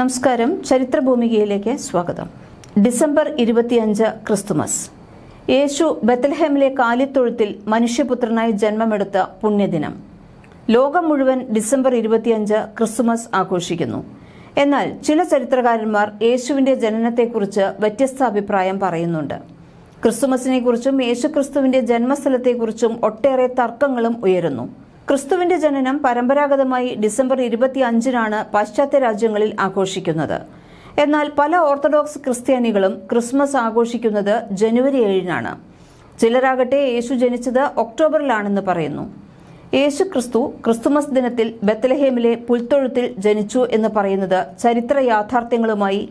നമസ്കാരം. ചരിത്രഭൂമികയിലേക്ക് സ്വാഗതം. ഡിസംബർ ഇരുപത്തിയഞ്ച് ക്രിസ്തുമസ്. യേശു ബത്തൽഹേമിലെ കാലിത്തൊഴുത്തിൽ മനുഷ്യപുത്രനായി ജന്മമെടുത്ത പുണ്യദിനം. ലോകം മുഴുവൻ ഡിസംബർ ഇരുപത്തിയഞ്ച് ക്രിസ്തുമസ് ആഘോഷിക്കുന്നു. എന്നാൽ ചില ചരിത്രകാരന്മാർ യേശുവിന്റെ ജനനത്തെക്കുറിച്ച് വ്യത്യസ്ത അഭിപ്രായം പറയുന്നുണ്ട്. ക്രിസ്തുമസിനെക്കുറിച്ചും യേശുക്രിസ്തുവിന്റെ ജന്മസ്ഥലത്തെക്കുറിച്ചും ഒട്ടേറെ തർക്കങ്ങളും ഉയരുന്നു. ക്രിസ്തുവിന്റെ ജനനം പരമ്പരാഗതമായി ഡിസംബർ ഇരുപത്തി അഞ്ചിനാണ് പാശ്ചാത്യ രാജ്യങ്ങളിൽ ആഘോഷിക്കുന്നത്. എന്നാൽ പല ഓർത്തഡോക്സ് ക്രിസ്ത്യാനികളും ക്രിസ്മസ് ആഘോഷിക്കുന്നത് ജനുവരി ഏഴിനാണ്. ചിലരാകട്ടെ യേശു ജനിച്ചത് ഒക്ടോബറിലാണെന്ന് പറയുന്നു. യേശു ക്രിസ്തു ക്രിസ്തുമസ് ദിനത്തിൽ ബത്തലഹേമിലെ പുൽത്തൊഴുത്തിൽ ജനിച്ചു എന്ന് പറയുന്നത് ചരിത്ര യാഥാർത്ഥ്യങ്ങളുമായി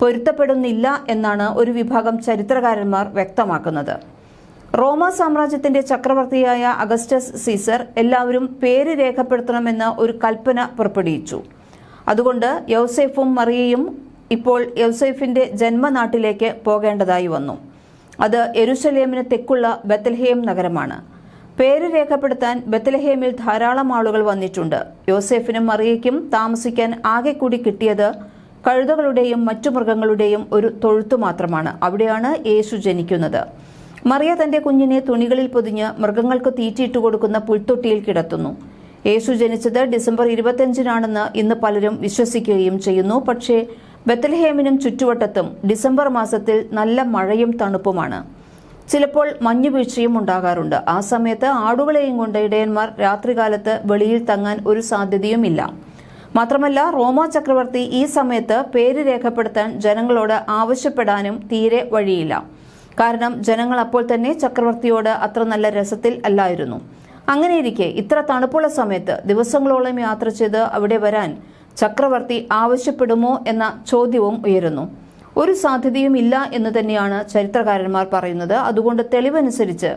പൊരുത്തപ്പെടുന്നില്ല എന്നാണ് ഒരു വിഭാഗം ചരിത്രകാരന്മാർ വ്യക്തമാക്കുന്നത്. റോമ സാമ്രാജ്യത്തിന്റെ ചക്രവർത്തിയായ അഗസ്റ്റസ് സീസർ എല്ലാവരും പേര് രേഖപ്പെടുത്തണമെന്ന് ഒരു കൽപ്പന പുറപ്പെടുവിച്ചു. അതുകൊണ്ട് യൗസേഫും മറിയയും ഇപ്പോൾ യൗസേഫിന്റെ ജന്മനാട്ടിലേക്ക് പോകേണ്ടതായി വന്നു. അത് യെരുസലേമിന് തെക്കുള്ള ബത്തൽഹേം നഗരമാണ്. പേര് രേഖപ്പെടുത്താൻ ബത്തലഹേമിൽ ധാരാളം ആളുകൾ വന്നിട്ടുണ്ട്. യോസേഫിനും മറിയയ്ക്കും താമസിക്കാൻ ആകെ കൂടി കിട്ടിയത് കഴുതകളുടെയും മറ്റു മൃഗങ്ങളുടെയും ഒരു തൊഴുത്തു മാത്രമാണ്. അവിടെയാണ് യേശു ജനിക്കുന്നത്. മറിയ തന്റെ കുഞ്ഞിനെ തുണികളിൽ പൊതിഞ്ഞ് മൃഗങ്ങൾക്ക് തീറ്റിയിട്ട് കൊടുക്കുന്ന പുൽത്തൊട്ടിയിൽ കിടത്തുന്നു. യേശു ജനിച്ചത് ഡിസംബർ ഇരുപത്തിയഞ്ചിനാണെന്ന് ഇന്ന് പലരും വിശ്വസിക്കുകയും ചെയ്യുന്നു. പക്ഷേ ബത്തൽഹേമിനും ചുറ്റുവട്ടത്തും ഡിസംബർ മാസത്തിൽ നല്ല മഴയും തണുപ്പുമാണ്. ചിലപ്പോൾ മഞ്ഞുവീഴ്ചയും ഉണ്ടാകാറുണ്ട്. ആ സമയത്ത് ആടുകളെയും കൊണ്ട് ഇടയന്മാർ രാത്രികാലത്ത് വെളിയിൽ തങ്ങാൻ ഒരു സാധ്യതയുമില്ല. മാത്രമല്ല റോമ ചക്രവർത്തി ഈ സമയത്ത് പേര് രേഖപ്പെടുത്താൻ ജനങ്ങളോട് ആവശ്യപ്പെടാനും തീരെ വഴിയില്ല. കാരണം ജനങ്ങൾ അപ്പോൾ തന്നെ ചക്രവർത്തിയോട് അത്ര നല്ല രസത്തിൽ അല്ലായിരുന്നു. അങ്ങനെയിരിക്കെ ഇത്ര തണുപ്പുള്ള സമയത്ത് ദിവസങ്ങളോളം യാത്ര ചെയ്ത് അവിടെ വരാൻ ചക്രവർത്തി ആവശ്യപ്പെടുമോ എന്ന ചോദ്യവും ഉയരുന്നു. ഒരു സാധ്യതയും ഇല്ല എന്ന് തന്നെയാണ് ചരിത്രകാരന്മാർ പറയുന്നത്. അതുകൊണ്ട് തെളിവനുസരിച്ച്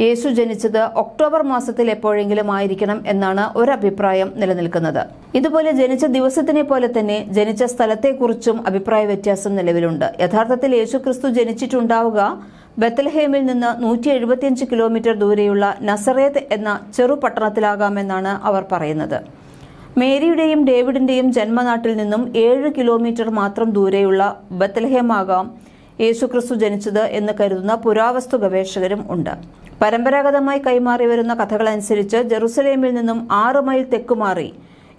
യേശു ജനിച്ചത് ഒക്ടോബർ മാസത്തിൽ എപ്പോഴെങ്കിലും ആയിരിക്കണം എന്നാണ് ഒരഭിപ്രായം നിലനിൽക്കുന്നത്. ഇതുപോലെ ജനിച്ച ദിവസത്തിനെ പോലെ തന്നെ ജനിച്ച സ്ഥലത്തെക്കുറിച്ചും അഭിപ്രായ വ്യത്യാസം നിലവിലുണ്ട്. യഥാർത്ഥത്തിൽ യേശു ക്രിസ്തു ജനിച്ചിട്ടുണ്ടാവുക ബത്തൽഹേമിൽ നിന്ന് നൂറ്റി എഴുപത്തിയഞ്ച് കിലോമീറ്റർ ദൂരെയുള്ള നസറേത്ത് എന്ന ചെറു പട്ടണത്തിലാകാമെന്നാണ് അവർ പറയുന്നത്. മേരിയുടെയും ഡേവിഡിന്റെയും ജന്മനാട്ടിൽ നിന്നും ഏഴ് കിലോമീറ്റർ മാത്രം ദൂരെയുള്ള ബത്തൽഹേമാകാം യേശുക്രിസ്തു ജനിച്ചത് എന്ന് കരുതുന്ന പുരാവസ്തു ഗവേഷകരും ഉണ്ട്. പരമ്പരാഗതമായി കൈമാറി വരുന്ന കഥകളനുസരിച്ച് ജെറുസലേമിൽ നിന്നും ആറ് മൈൽ തെക്കുമാറി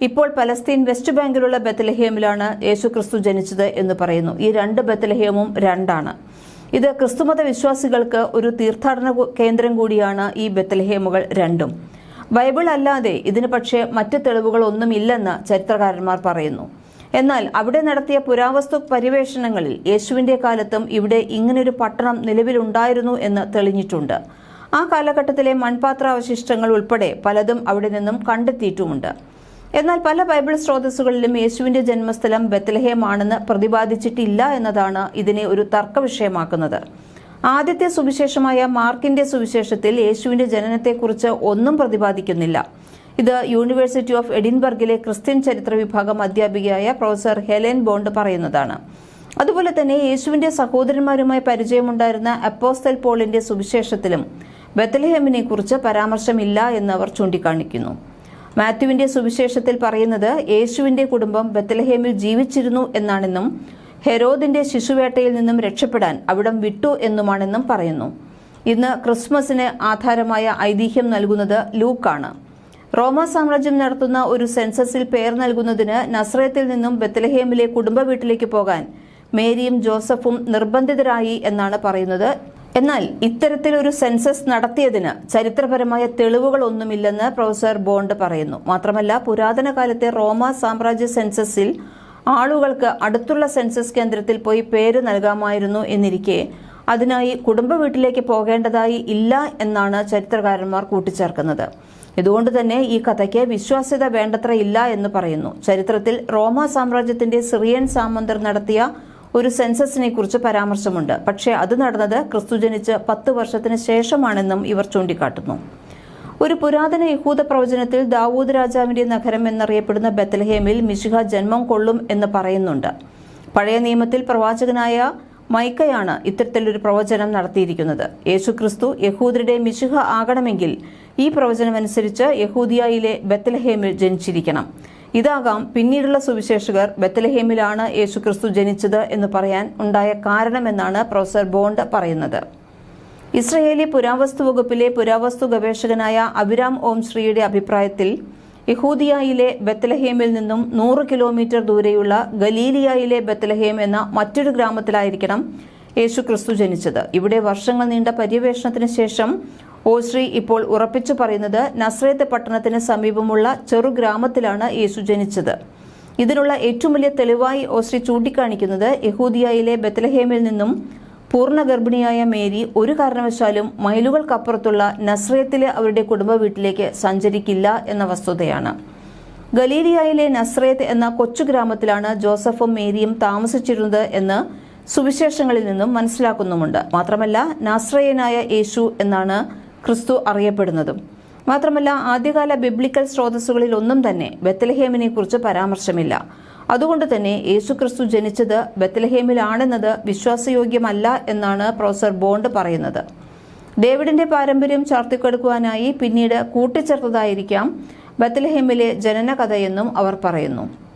ഇപ്പോൾ പലസ്തീൻ വെസ്റ്റ് ബാങ്കിലുള്ള ബത്തലഹേമിലാണ് യേശുക്രിസ്തു ജനിച്ചത് എന്ന് പറയുന്നു. ഈ രണ്ട് ബത്തലഹേമും രണ്ടാണ്. ഇത് ക്രിസ്തുമത വിശ്വാസികൾക്ക് ഒരു തീർത്ഥാടന കേന്ദ്രം കൂടിയാണ് ഈ ബത്തലഹേമുകൾ രണ്ടും. ബൈബിൾ അല്ലാതെ ഇതിന് പക്ഷേ മറ്റ് തെളിവുകൾ ഒന്നുമില്ലെന്ന് ചരിത്രകാരന്മാർ പറയുന്നു. എന്നാൽ അവിടെ നടത്തിയ പുരാവസ്തു പര്യവേഷണങ്ങളിൽ യേശുവിന്റെ കാലത്തും ഇവിടെ ഇങ്ങനൊരു പട്ടണം നിലവിലുണ്ടായിരുന്നു എന്ന് തെളിഞ്ഞിട്ടുണ്ട്. ആ കാലഘട്ടത്തിലെ മൺപാത്രാവശിഷ്ടങ്ങൾ ഉൾപ്പെടെ പലതും അവിടെ നിന്നും കണ്ടെത്തിയിട്ടുമുണ്ട്. എന്നാൽ പല ബൈബിൾ സ്രോതസ്സുകളിലും യേശുവിന്റെ ജന്മസ്ഥലം ബത്ലഹേമാണെന്ന് പ്രതിപാദിച്ചിട്ടില്ല എന്നതാണ് ഇതിനെ ഒരു തർക്കവിഷയമാക്കുന്നത്. ആദ്യത്തെ സുവിശേഷമായ മാർക്കിന്റെ സുവിശേഷത്തിൽ യേശുവിന്റെ ജനനത്തെക്കുറിച്ച് ഒന്നും പ്രതിപാദിക്കുന്നില്ല. ഇത് യൂണിവേഴ്സിറ്റി ഓഫ് എഡിൻബർഗിലെ ക്രിസ്ത്യൻ ചരിത്ര വിഭാഗം അധ്യാപികയായ പ്രൊഫസർ ഹെലൻ ബോണ്ട് പറയുന്നതാണ്. അതുപോലെ തന്നെ യേശുവിന്റെ സഹോദരന്മാരുമായി പരിചയമുണ്ടായിരുന്ന അപ്പോസ്തൽ പോളിന്റെ സുവിശേഷത്തിലും ബത്തലഹേമിനെ കുറിച്ച് പരാമർശമില്ല എന്ന് അവർ ചൂണ്ടിക്കാണിക്കുന്നു. മാത്യുവിന്റെ സുവിശേഷത്തിൽ പറയുന്നത് യേശുവിന്റെ കുടുംബം ബത്തലഹേമിൽ ജീവിച്ചിരുന്നു എന്നാണെന്നും ഹെരോദിന്റെ ശിശുവേട്ടയിൽ നിന്നും രക്ഷപ്പെടാൻ അവിടം വിട്ടു എന്നുമാണെന്നും പറയുന്നു. ഇന്ന് ക്രിസ്മസിന് ആധാരമായ ഐതിഹ്യം നൽകുന്നത് ലൂക്കാണ്. റോമ സാമ്രാജ്യം നടത്തുന്ന ഒരു സെൻസസിൽ പേർ നൽകുന്നതിന് നസ്രയത്തിൽ നിന്നും ബത്തലഹേമിലെ കുടുംബ വീട്ടിലേക്ക് പോകാൻ മേരിയും ജോസഫും നിർബന്ധിതരായി എന്നാണ് പറയുന്നത്. എന്നാൽ ഇത്തരത്തിലൊരു സെൻസസ് നടത്തിയതിന് ചരിത്രപരമായ തെളിവുകളൊന്നുമില്ലെന്ന് പ്രൊഫസർ ബോണ്ട് പറയുന്നു. മാത്രമല്ല പുരാതന കാലത്തെ റോമ സാമ്രാജ്യ സെൻസസിൽ ആളുകൾക്ക് അടുത്തുള്ള സെൻസസ് കേന്ദ്രത്തിൽ പോയി പേര് നൽകാമായിരുന്നു എന്നിരിക്കെ. അതിനായി കുടുംബ വീട്ടിലേക്ക് പോകേണ്ടതായി ഇല്ല എന്നാണ് ചരിത്രകാരന്മാർ കൂട്ടിച്ചേർക്കുന്നത്. ഇതുകൊണ്ട് തന്നെ ഈ കഥയ്ക്ക് വിശ്വാസ്യത വേണ്ടത്ര ഇല്ല എന്ന് പറയുന്നു. ചരിത്രത്തിൽ റോമ സാമ്രാജ്യത്തിന്റെ സിറിയൻ സാമന്തർ നടത്തിയ ഒരു സെൻസസിനെ കുറിച്ച് പരാമർശമുണ്ട്. പക്ഷേ അത് നടന്നത് ക്രിസ്തു ജനിച്ച് പത്ത് വർഷത്തിന് ശേഷമാണെന്നും ഇവർ ചൂണ്ടിക്കാട്ടുന്നു. ഒരു പുരാതന യഹൂദ പ്രവചനത്തിൽ ദാവൂദ് രാജാവിന്റെ നഗരം എന്നറിയപ്പെടുന്ന ബത്തലഹേമിൽ മിശിഹ ജന്മം കൊള്ളും എന്ന് പറയുന്നുണ്ട്. പഴയ നിയമത്തിൽ പ്രവാചകനായ മൈക്കയാണ് ഇത്തരത്തിലൊരു പ്രവചനം നടത്തിയിരിക്കുന്നത്. യേശുക്രിസ്തു യഹൂദരുടെ മിശുഹ ആകണമെങ്കിൽ ഈ പ്രവചനമനുസരിച്ച് യഹൂദിയയിലെ ബത്തലഹേമിൽ ജനിച്ചിരിക്കണം. ഇതാകാം പിന്നീടുള്ള സുവിശേഷകർ ബത്തലഹേമിലാണ് യേശുക്രിസ്തു ജനിച്ചത് എന്ന് പറയാൻ ഉണ്ടായ കാരണമെന്നാണ് പ്രൊഫസർ ബോണ്ട് പറയുന്നത്. ഇസ്രയേലി പുരാവസ്തു വകുപ്പിലെ പുരാവസ്തു ഗവേഷകനായ അഭിരാം ഓം ശ്രീയുടെ അഭിപ്രായത്തിൽ യഹൂദിയായിലെ ബത്തലഹേമിൽ നിന്നും നൂറ് കിലോമീറ്റർ ദൂരെയുള്ള ഗലീലിയായിലെ ബത്തലഹേം എന്ന മറ്റൊരു ഗ്രാമത്തിലായിരിക്കണം യേശു ക്രിസ്തു ജനിച്ചത്. ഇവിടെ വർഷങ്ങൾ നീണ്ട പര്യവേഷണത്തിന് ശേഷം ഓശ്രീ ഇപ്പോൾ ഉറപ്പിച്ചു പറയുന്നത് നസ്രേത്ത് പട്ടണത്തിന് സമീപമുള്ള ചെറു ഗ്രാമത്തിലാണ് യേശു ജനിച്ചത്. ഇതിനുള്ള ഏറ്റവും വലിയ തെളിവായി ഓശ്രീ ചൂണ്ടിക്കാണിക്കുന്നത് യഹൂദിയായിലെ ബത്തലഹേമിൽ നിന്നും പൂർണ ഗർഭിണിയായ മേരി ഒരു കാരണവശാലും മൈലുകൾക്കപ്പുറത്തുള്ള നസ്രയത്തിലെ അവരുടെ കുടുംബ വീട്ടിലേക്ക് സഞ്ചരിക്കില്ല എന്ന വസ്തുതയാണ്. ഗലീലിയയിലെ നസ്രയത്ത് എന്ന കൊച്ചു ഗ്രാമത്തിലാണ് ജോസഫും മേരിയും താമസിച്ചിരുന്നത് എന്ന് സുവിശേഷങ്ങളിൽ നിന്നും മനസ്സിലാക്കുന്നുമുണ്ട്. മാത്രമല്ല നാസ്രയനായ യേശു എന്നാണ് ക്രിസ്തു അറിയപ്പെടുന്നതും. മാത്രമല്ല ആദ്യകാല ബിബ്ലിക്കൽ സ്രോതസ്സുകളിൽ ഒന്നും തന്നെ ബത്തലഹേമിനെ കുറിച്ച് പരാമർശമില്ല. അതുകൊണ്ട് തന്നെ യേശുക്രിസ്തു ജനിച്ചത് ബത്തലഹേമിലാണെന്നത് വിശ്വാസയോഗ്യമല്ല എന്നാണ് പ്രൊഫസർ ബോണ്ട് പറയുന്നത്. ഡേവിഡിന്റെ പാരമ്പര്യം ചാർത്തിക്കെടുക്കുവാനായി പിന്നീട് കൂട്ടിച്ചേർത്തതായിരിക്കാം ബത്തലഹേമിലെ ജനന കഥയെന്നും അവർ പറയുന്നു.